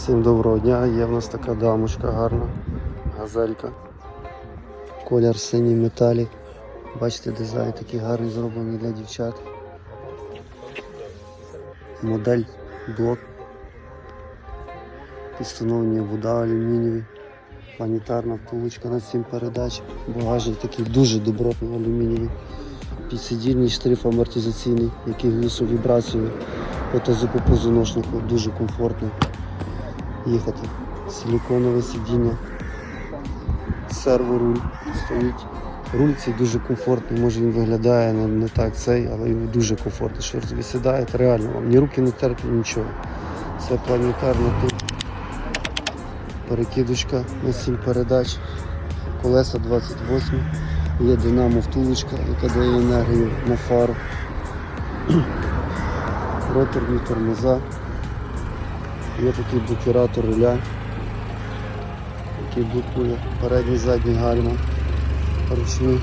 Всім доброго дня, є в нас така дамочка гарна, газелька. Колір синій металік. Бачите, дизайн такий гарний зроблений для дівчат. Модель блок. Підстановлення вода алюмінієві. Планетарна втулочка на 7 передач. Багажник такий дуже добротний алюмінієвий. Підсидільний штриф амортизаційний, який глушив вібрацію по тазу по. Дуже комфортно їхати. Силіконове сидіння, серворуль стоїть. Руль цей дуже комфортний, може він виглядає не, не так цей, але він дуже комфортний. Що ви сідаєте, реально вам ні руки не терплять, нічого. Це планетарно тут. Перекидочка на 7 передач, колеса 28, є динамо втулочка, яка дає енергію на фару. Роторні тормоза. Є такий блокіратор руля, який блокує передній задній гальма, ручний.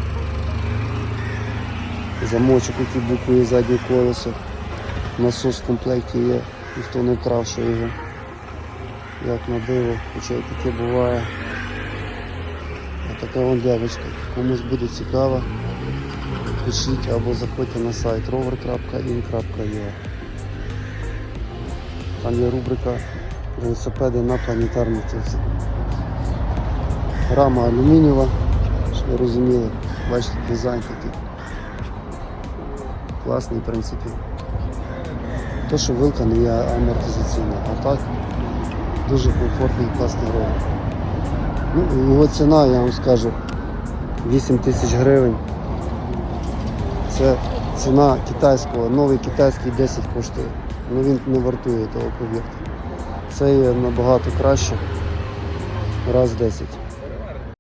Замочок, який блокує заднє колесо. Насос в комплекті є, ніхто не вкрав ще його. Як на диво, хоча й таке буває. А така вон девочка. Комусь буде цікаво, пишіть або заходьте на сайт rover.in.ua Там є рубрика велосипеди на планетарній тилці. Рама алюмінієва, щоб ви розуміли, бачите, дизайн такий. Класний, в принципі. То, що вилка не є амортизаційна, а так дуже комфортний і класний ровер. Ну, його ціна, я вам скажу, 8 тисяч гривень. Це ціна китайського, новий китайський 10 коштує. Ну він не вартує того, повірте. Це є набагато краще. Раз 10.